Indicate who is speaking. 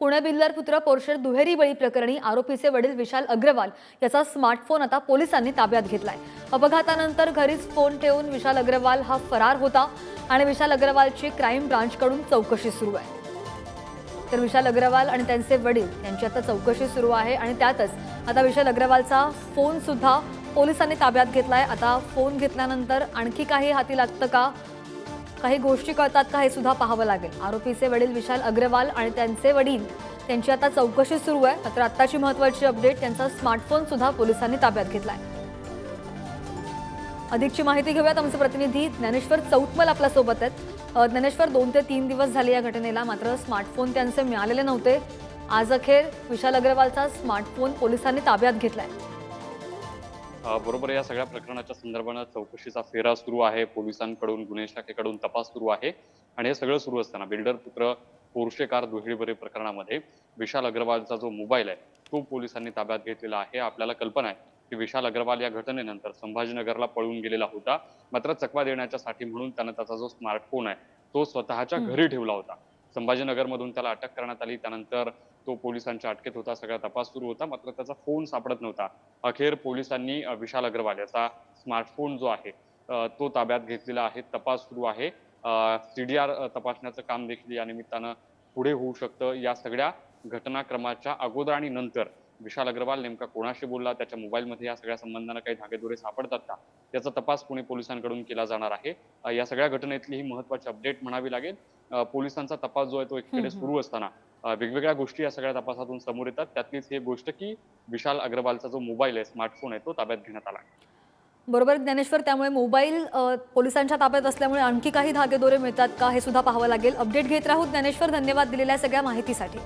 Speaker 1: Pune builder पुत्र पोर्शर दुहेरी बळी प्रकरणी आरोपीचे वडील विशाल अग्रवाल याचा स्मार्टफोन आता पोलिसांनी ताब्यात घेतलाय. अपघातानंतर घरीच फोन ठेवून विशाल अग्रवाल हा फरार होता आणि विशाल अग्रवालची क्राईम ब्रांचकडून चौकशी सुरू आहे. तर विशाल अग्रवाल आणि त्यांचे वडील यांची आता चौकशी सुरू आहे आणि त्यातच आता विशाल अग्रवालचा फोन सुद्धा पोलिसांनी ताब्यात घेतलाय. आता फोन घेतल्यानंतर आणखी काही हाती लागतं का? काही गोष्टी कळतात का हे सुद्धा पाहावं लागेल. आरोपीचे वडील विशाल अग्रवाल आणि त्यांचे वडील त्यांची आता चौकशी सुरू आहे. मात्र आत्ताची महत्वाची अपडेट त्यांचा स्मार्टफोन सुद्धा पोलिसांनी ताब्यात घेतलाय. अधिकची माहिती घेऊयात. आमचे प्रतिनिधी ज्ञानेश्वर चौतमल आपल्यासोबत आहेत. ज्ञानेश्वर दोन ते तीन दिवस झाले या घटनेला. मात्र स्मार्टफोन त्यांचे मिळालेले नव्हते. आज अखेर विशाल अग्रवालचा स्मार्टफोन पोलिसांनी ताब्यात घेतलाय.
Speaker 2: बरोबर या सगळ्या प्रकरणाच्या संदर्भानं चौकशीचा फेरा सुरू आहे. पोलिसांकडून गुन्हे शाखेकडून तपास सुरू आहे. आणि हे सगळं सुरू असताना बिल्डर पुत्र पोर्शे कार दुहेरीबरी प्रकरणामध्ये विशाल अग्रवालचा जो मोबाईल आहे तो पोलिसांनी ताब्यात घेतलेला आहे. आपल्याला कल्पना आहे की विशाल अग्रवाल या घटनेनंतर संभाजीनगरला पळून गेलेला होता. मात्र चकवा देण्याच्यासाठी म्हणून त्यानं त्याचा जो स्मार्टफोन आहे तो स्वतःच्या. घरी ठेवला होता. संभाजीनगरमधून त्याला अटक करण्यात आली. त्यानंतर तो पोलिसांच्या अटकेत होता सगळा तपास सुरू होता मात्र त्याचा फोन सापडत नव्हता. अखेर पोलिसांनी विशाल अग्रवाल याचा स्मार्टफोन जो आहे तो ताब्यात घेतलेला आहे तपास सुरू आहे. सीडीआर तपासण्याचं काम देखील या निमित्तानं पुढे होऊ शकतं. या सगळ्या घटनाक्रमाच्या अगोदर आणि नंतर विशाल अग्रवाल नेमका कोणाशी बोलला त्याच्या मोबाईलमध्ये या सगळ्या संबंधानं काही धागेदोरे सापडतात का याचा तपास पुणे पोलिसांकडून केला जाणार आहे. या सगळ्या घटनेतली ही महत्वाची अपडेट म्हणावी लागेल. पोलिसांचा तपास जो आहे तो एकीकडे. सुरू असताना वेगवेगळ्या गोष्टी या सगळ्या तपासातून समोर येतात. त्यातलीच ही गोष्ट की विशाल अग्रवालचा जो मोबाईल आहे स्मार्टफोन आहे तो ताब्यात घेण्यात आला.
Speaker 1: बरोबर ज्ञानेश्वर. त्यामुळे मोबाईल पोलिसांच्या ताब्यात असल्यामुळे आणखी काही धागेदोरे मिळतात का हे सुद्धा पाहावं लागेल. अपडेट घेत राहू ज्ञानेश्वर. धन्यवाद दिलेल्या सगळ्या माहितीसाठी.